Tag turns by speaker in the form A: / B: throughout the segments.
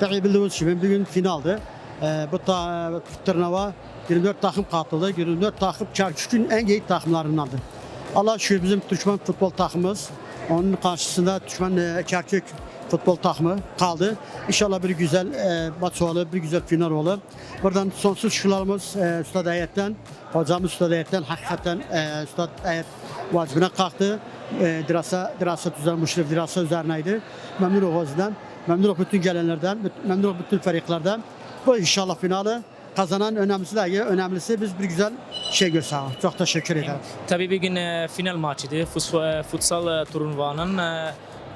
A: bildiğiniz gibi bugün finaldi. Ee, bu ta, turnava 24 takım katıldı. 24 takım Kerkük'ün en iyi takımlarındandı. Allah şükür bizim Türkmen futbol takımımız. Onun karşısında Türkmen e, Kerkük futbol takımı kaldı. İnşallah bir güzel e, maç olur, bir güzel final olur. Buradan sonsuz şükürlerimiz e, Üstad Ayet'ten, hocamız Üstad Ayet'ten hakikaten e, Üstad Ayet vacibine kalktı. E, dirasa, dirasa üzerine, müşrif dirasa üzerineydi. Memnun o yüzden. Memnun bütün gelenlerden, memnun bütün feriklerden. Bu inşallah finali kazanan önemlisi önemlisi biz bir güzel şey gösterelim. Çok teşekkür ederim.
B: Tabii bir gün e, final maçıydı. Fus- e, futsal e, turnuvanın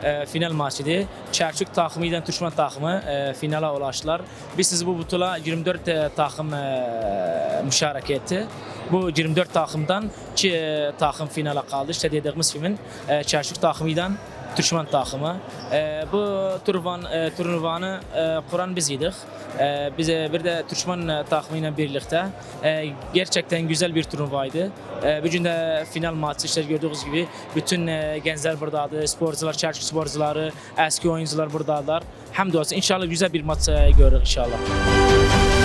B: e, final maçıydı. Çerçük takımı ile Türkmen takımı finala ulaştılar. Biz siz bu butula 24 e, takım e, müşarek etti. Bu 24 takımdan 2 e, takım finala kaldı. İşte dediğimiz kimin e, Çerçük takımıyla Türkmen takımı. E, bu turnuvan, e, turnuvanı e, kuran biziydik. E, bize bir de Türkmen e, takımıyla birlikte e, gerçekten güzel bir turnuvaydı. E, bugün de final maçı işte gördüğünüz gibi bütün e, gençler buradaydı. Sporcular, Çerçük sporcuları, eski oyuncular buradalar. Hamdolsun inşallah güzel bir maç e, görürüz inşallah.